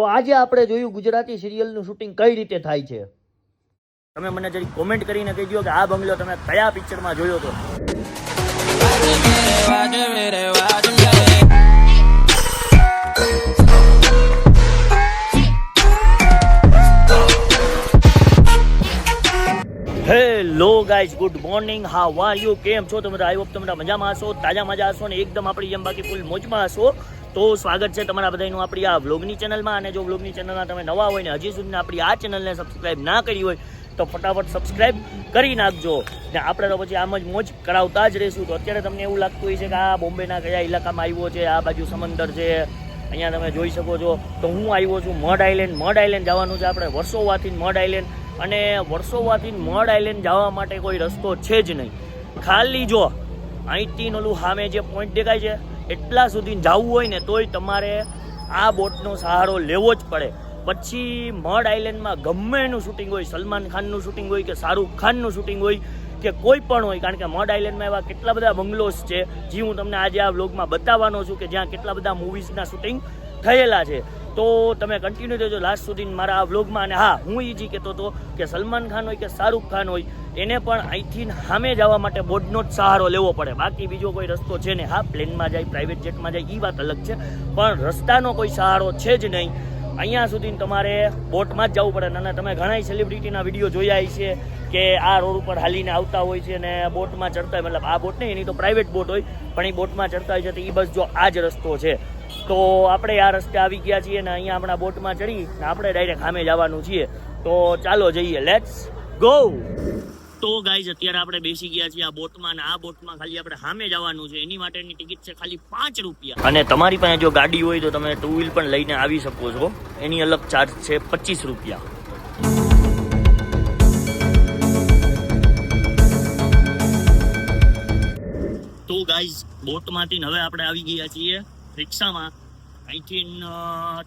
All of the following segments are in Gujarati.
તો આજે આપણે જોયું ગુજરાતી સિરિયલનું શૂટિંગ કઈ રીતે થાય છે. તમે મને જરી કોમેન્ટ કરીને કહેજો કે આ બંગલો તમે કયા પિક્ચરમાં જોયો હતો હેલો ગાઈઝ ગુડ મોર્નિંગ હા વાર યુ કેમ છો? તમે આઈ હોપ તમે મજામાં હશો તાજા મજા હશો ને એકદમ આપણી જેમ બાકી ફૂલ મોજમાં હશો. તો સ્વાગત છે તમારા બધાનું આપણી આ વ્લોગની ચેનલમાં. અને જો વ્લોગની ચેનલમાં તમે નવા હોય ને હજી સુધી આપણી આ ચેનલને સબસ્ક્રાઈબ ના કરી હોય, તો ફટાફટ સબસ્ક્રાઈબ કરી નાખજો. ને આપણે તો પછી આમ જ મોજ કરાવતા જ રહીશું. તો અત્યારે તમને એવું લાગતું હોય છે કે આ બોમ્બેના કયા ઇલાકામાં આવ્યો છે, આ બાજુ સમંદર છે, અહીંયા તમે જોઈ શકો છો. તો હું આવ્યો છું મડ આઇલેન્ડ મડ આઇલેન્ડ જવાનું છે આપણે વર્ષોવાથી મડ આઇલેન્ડ અને વર્ષોવાથી મડ આઇલેન્ડ જવા માટે કોઈ રસ્તો છે જ નહીં. ખાલી જો અહીંથી ઓલું સામે જે પોઈન્ટ દેખાય છે એટલા સુધી જવું હોય ને તોય તમારે આ બોટનો સહારો લેવો જ પડે. પછી મડ આઇલેન્ડમાં ગમે એનું શૂટિંગ હોય, સલમાન ખાનનું શૂટિંગ હોય કે શાહરૂખ ખાનનું શૂટિંગ હોય કે કોઈ પણ હોય, કારણ કે મડ આઇલેન્ડમાં એવા કેટલા બધા બંગલોસ છે, જે હું તમને આજે આ વ્લોગમાં બતાવવાનો છું કે જ્યાં કેટલા બધા મૂવીઝના શૂટિંગ થયેલા છે. તો તમે કન્ટિન્યુ રહેજો લાસ્ટ સુધી મારા આ વ્લોગમાં અને હા, હું એ જ કહેતો હતો કે સલમાન ખાન હોય કે શાહરૂખ ખાન હોય, એને પણ અહીંથી સામે જવા માટે બોર્ડનો જ સહારો લેવો પડે. બાકી બીજો કોઈ રસ્તો છે ને હા, પ્લેનમાં જાય પ્રાઇવેટ જેટમાં જાય એ વાત અલગ છે. પણ રસ્તાનો કોઈ સહારો છે જ નહીં. અહીંયા સુધી તમારે બોટમાં જ જવું પડે. અને તમે ઘણા સેલિબ્રિટીના વીડિયો જોયા છે કે આ રોડ ઉપર હાલીને આવતા હોય છે અને બોટમાં ચડતા હોય. મતલબ આ બોટ નહીં, એની તો પ્રાઇવેટ બોટ હોય, પણ એ બોટમાં ચડતા હોય છે તો એ બસ જો આ જ રસ્તો છે. તો આપણે આ રસ્તે આવી ગયા છીએ ને અહીંયા આપણા બોટમાં ચડી ને આપણે ડાયરેક્ટ સામે જવાનું છીએ. તો ચાલો જઈએ. લેટ્સ ગો તો ગાઈઝ અત્યારે આપણે બેસી ગયા છીએ આ બોટમાં અને આ બોટમાં ખાલી આપણે સામે જવાનું છે. એની માટેની ટિકિટ છે ખાલી પાંચ રૂપિયા. અને તમારી પાસે જો ગાડી હોય તો તમે ટુ વ્હીલ પણ લઈને આવી શકો છો. એની અલગ ચાર્જ છે પચીસ રૂપિયા. તો ગાઈઝ બોટમાંથી હવે આપણે આવી ગયા છીએ. રિક્ષામાં. અહીંથી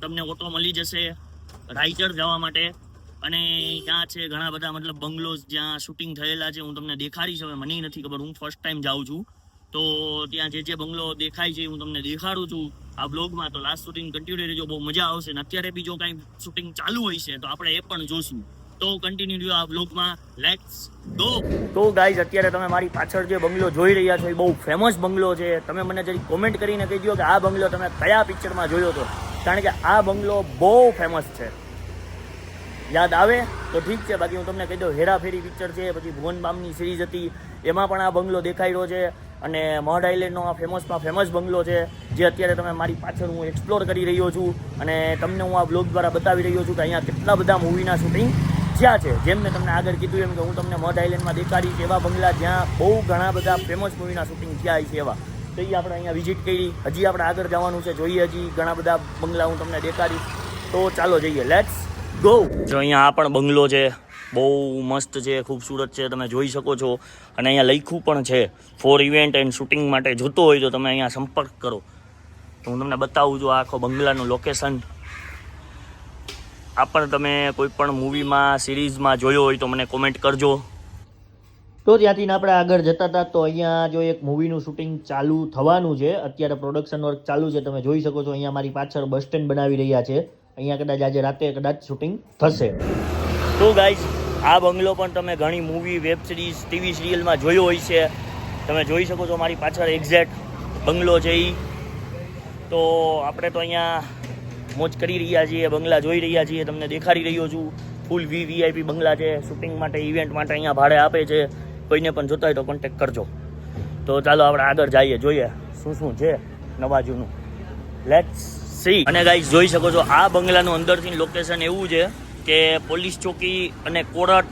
તમને ઓટો મળી જશે રાયચર જવા માટે. અને ત્યાં છે ઘણા બધા મતલબ બંગલોઝ જ્યાં શૂટિંગ થયેલા છે, હું તમને દેખાડીશ હવે. મને નથી ખબર, હું ફર્સ્ટ ટાઈમ જાઉં છું. તો ત્યાં જે જે બંગલો દેખાય છે હું તમને દેખાડું છું આ બ્લોગમાં તો લાસ્ટ શૂટિંગ કન્ટિન્યુ રહેજો બહુ મજા આવશે. ને અત્યારે બી જો કાંઈ શૂટિંગ ચાલુ હોય છે, તો આપણે એ પણ જોશું. તો કન્ટિન્યુ રહ્યો આ બ્લોગમાં લેટ્સ ગો તો ગાઈઝ અત્યારે તમે મારી પાછળ જે બંગલો જોઈ રહ્યા છો, એ બહુ ફેમસ બંગલો છે. તમે મને જરી કોમેન્ટ કરીને કહી દો કે આ બંગલો તમે કયા પિક્ચરમાં જોયો હતો. કારણ કે આ બંગલો બહુ ફેમસ છે. યાદ આવે? તો ઠીક છે, બાકી હું તમને કહી દઉં, હેરાફેરી પિક્ચર છે, પછી ભુવન બામની સિરીઝ હતી. એમાં પણ આ બંગલો દેખાઈ છે. અને મડ આઇલેન્ડનો આ ફેમસમાં ફેમસ બંગલો છે, જે અત્યારે તમે મારી પાછળ હું એક્સપ્લોર કરી રહ્યો છું. અને તમને હું આ બ્લોગ દ્વારા બતાવી રહ્યો છું કે અહીંયા કેટલા બધા મૂવીના શૂટિંગ થયા છે. જેમ મેં તમને આગળ કીધું એમ કે હું તમને મઢ આઇલેન્ડમાં દેખાડીશ એવા બંગલા જ્યાં બહુ ઘણા બધા ફેમસ મૂવીના શૂટિંગ થયા છે એવા તો એ આપણે અહીંયા વિઝિટ કરી. હજી આપણે આગળ જવાનું છે. જોઈએ હજી ઘણા બધા બંગલા હું તમને દેખાડીશ તો ચાલો જઈએ. લેટ્સ ગો જો અહીંયા આ પણ બંગલો છે. બહુ મસ્ત છે. ખૂબસૂરત છે. તમે જોઈ શકો છો. અને અહીંયા લખ્યું પણ છે. ફોર ઇવેન્ટ એન્ડ શૂટિંગ માટે જોતો હોય તો તમે અહીંયા સંપર્ક કરો. તો હું તમને બતાવું છું આખો બંગલાનું લોકેશન આ પણ તમે કોઈ પણ મૂવીમાં સિરીઝમાં જોયો હોય તો મને કોમેન્ટ કરજો. તો ત્યાંથી આપણે આગળ જતા હતા. તો અહીંયા જો એક મૂવીનું શૂટિંગ ચાલુ થવાનું છે અત્યારે પ્રોડક્શન વર્ક ચાલુ છે તમે જોઈ શકો છો અહીંયા મારી પાછળ બસ સ્ટેન્ડ બનાવી રહ્યા છે. અહીંયા કદાચ આજે રાતે કદાચ શૂટિંગ થશે. તો ગાઈઝ આ બંગલો પણ તમે ઘણી મૂવી વેબ સિરીઝ ટીવી સિરિયલમાં જોયો હોય છે. તમે જોઈ શકો છો મારી પાછળ એક્ઝેક્ટ બંગલો છે એ તો આપણે તો અહીંયા મોજ કરી રહ્યા છીએ, બંગલા જોઈ રહ્યા છીએ, તમને દેખાડી રહ્યો છું. ફૂલ વી વીઆઈપી બંગલા છે શૂટિંગ માટે ઇવેન્ટ માટે અહીંયા ભાડે આપે છે. કોઈને પણ જોતા હોય તો કોન્ટેક કરજો. તો ચાલો આપણે આગળ જઈએ, જોઈએ શું શું છે નવા જૂનું. લેટ્સ સી અને ગાઈઝ જોઈ શકો છો, આ બંગલાનું અંદરથી લોકેશન એવું છે કે પોલીસ ચોકી અને કોર્ટ,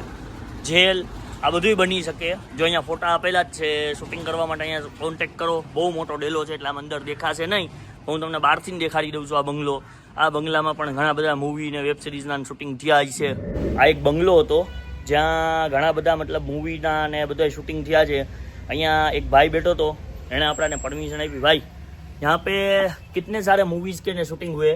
જેલ, આ બધું બની શકે. જો અહીંયા ફોટા આપેલા જ છે શૂટિંગ કરવા માટે અહીંયા કોન્ટેક્ટ કરો. બહુ મોટો ડેલો છે, એટલે આમ અંદર દેખાશે નહીં. હું તમને બહારથી જ દેખાડી દઉં છું આ બંગલો આ બંગલામાં પણ ઘણા બધા મૂવી ને વેબ સિરીઝના શૂટિંગ થયા છે આ એક બંગલો હતો જ્યાં ઘણા બધા મતલબ મૂવીના ને બધા શૂટિંગ થયા છે અહીંયા એક ભાઈ બેઠો હતો એણે આપણાને પરમિશન આપી ભાઈ यहाँ पे कितने सारे मूवीज के शूटिंग हुए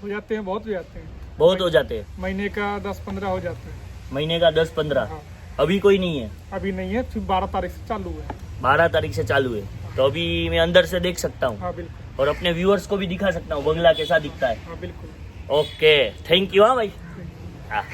हो जाते हैं बहुत हो जाते हैं बहुत हो जाते हैं महीने का दस पंद्रह हो जाते हैं महीने का दस पंद्रह हाँ अभी कोई नहीं है अभी नहीं है फिर बारह तारीख से चालू है बारह तारीख से चालू है तो अभी मैं अंदर से देख सकता हूँ हाँ बिल्कुल और अपने व्यूअर्स को भी दिखा सकता हूँ बंगला कैसा दिखता है हाँ बिल्कुल ઓકે થેન્ક યુ હા ભાઈ હા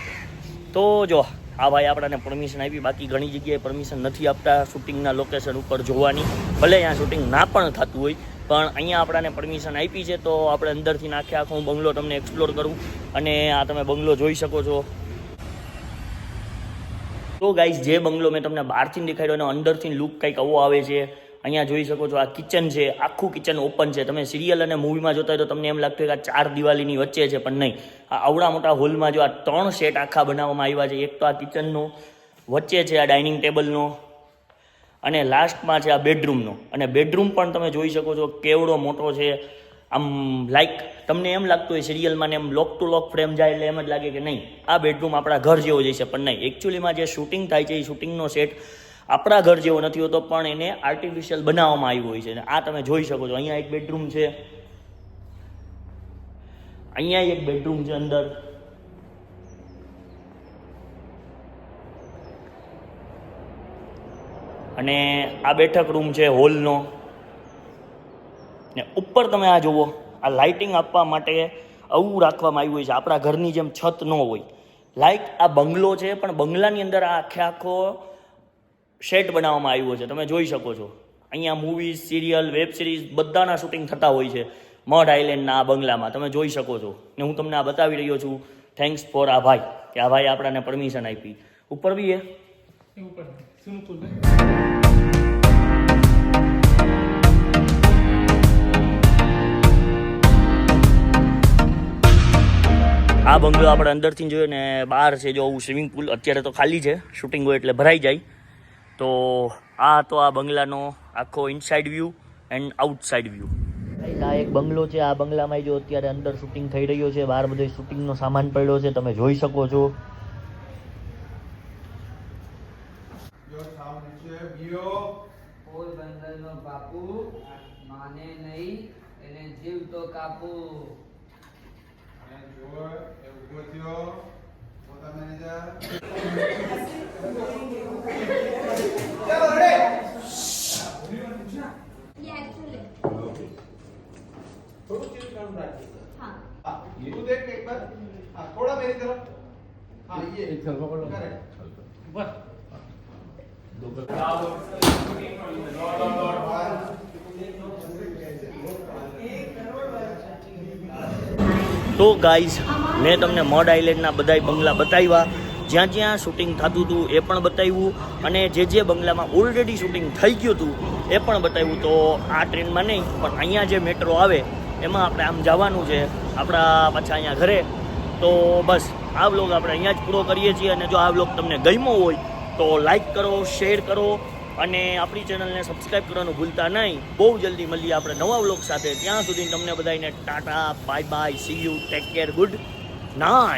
તો જો આ ભાઈ આપણને પરમિશન આપી બાકી ઘણી જગ્યાએ પરમિશન નથી આપતા શૂટિંગના લોકેશન ઉપર જોવાની ભલે અહીંયા શૂટિંગ ના પણ થતું હોય પણ અહીંયા આપણને પરમિશન આપી છે તો આપણે અંદરથી નાખે આખો હું બંગલો તમને એક્સપ્લોર કરું અને આ તમે બંગલો જોઈ શકો છો તો ગાઈઝ જે બંગલો મેં તમને બહારથી દેખાડ્યો અને અંદરથી લુક કંઈક આવો આવે છે અહીંયા જોઈ શકો છો આ કિચન છે, આખું કિચન ઓપન છે. તમે સિરિયલ અને મૂવીમાં જોતા હોય તો તમને એમ લાગતું હોય કે આ ચાર દિવાલીની વચ્ચે છે, પણ નહીં. આ આવડા મોટા હોલમાં જો આ ત્રણ સેટ આખા બનાવવામાં આવ્યા છે, એક તો આ કિચનનો વચ્ચે છે આ ડાઇનિંગ ટેબલનો અને લાસ્ટમાં છે આ બેડરૂમનો અને બેડરૂમ પણ તમે જોઈ શકો છો કેવડો મોટો છે. આમ લાઈક તમને એમ લાગતું હોય સિરિયલમાં ને એમ લોક ટુ લોક ફ્રેમ જાય એટલે એમ જ લાગે કે નહીં, આ બેડરૂમ આપણા ઘર જેવો જશે પણ નહીં. એકચ્યુઅલીમાં જે શૂટિંગ થાય છે, એ શૂટિંગનો સેટ આપણા ઘર જેવો નથી હોતો, પણ એને આર્ટિફિશિયલ બનાવવામાં આવ્યો હોય છે. અને આ તમે જોઈ શકો છો, અહીંયા એક બેડરૂમ છે. અહીંયા એક બેડરૂમ છે અંદર. અને આ બેઠક રૂમ છે હોલનો ને ઉપર તમે આ જુઓ, આ લાઇટિંગ આપવા માટે આવું રાખવામાં આવ્યું હોય છે. આપણા ઘરની જેમ છત ન હોય. લાઈક આ બંગલો છે, પણ બંગલાની અંદર આ આખે આખો સેટ બનાવવામાં આવ્યો છે. તમે જોઈ શકો છો. અહીંયા મૂવીઝ સિરિયલ વેબ સિરીઝ બધાના શૂટિંગ થતા હોય છે. મઢ આઇલેન્ડના આ બંગલામાં. તમે જોઈ શકો છો. ને હું તમને આ બતાવી રહ્યો છું. થેન્ક્સ ફોર આ ભાઈ. કે આ ભાઈ આપણાને પરમિશન આપી. ઉપર બી એ આ બંગલો આપણે અંદરથી જોઈએ ને બહાર છે જો આવું સ્વિમિંગ પુલ અત્યારે તો ખાલી છે. શૂટિંગ હોય એટલે ભરાઈ જાય. તો આ તો આ બંગલાનો આખો inside view and outside view આ એક બંગલો છે. આ બંગલામાં જો અત્યારે અંદર શૂટિંગ થઈ રહ્યો છે બહાર બધો શૂટિંગનો સામાન પડ્યો છે તમે જોઈ શકો છો. બાપુ માને નહીં એને જીવતો કાપુ. देख एक बार हाँ थोड़ा मेरी तरफ हाँ ये करेक्ट તો ગાઈઝ મેં તમને મડ આઇલેન્ડના બધાય બંગલા બતાવ્યા જ્યાં જ્યાં શૂટિંગ થતું હતું એ પણ બતાવ્યું અને જે જે બંગલામાં ઓલરેડી શૂટિંગ થઈ ગયું હતું એ પણ બતાવ્યું તો આ ટ્રેનમાં નહીં પણ અહીંયા જે મેટ્રો આવે એમાં આપણે આમ જવાનું છે આપણા પાછા અહીંયા ઘરે. તો બસ, આ બ્લોગ આપણે અહીંયા જ પૂરો કરીએ છીએ અને જો આ બ્લોગ તમને ગમ્યો હોય, તો લાઈક કરો શેર કરો અને આપણી ચેનલને સબસ્ક્રાઈબ કરવાનું ભૂલતા નહીં. બહુ જલ્દી મળીએ આપણે નવા બ્લોગ સાથે. ત્યાં સુધી તમને બધાને ta ta bye bye see you take care good night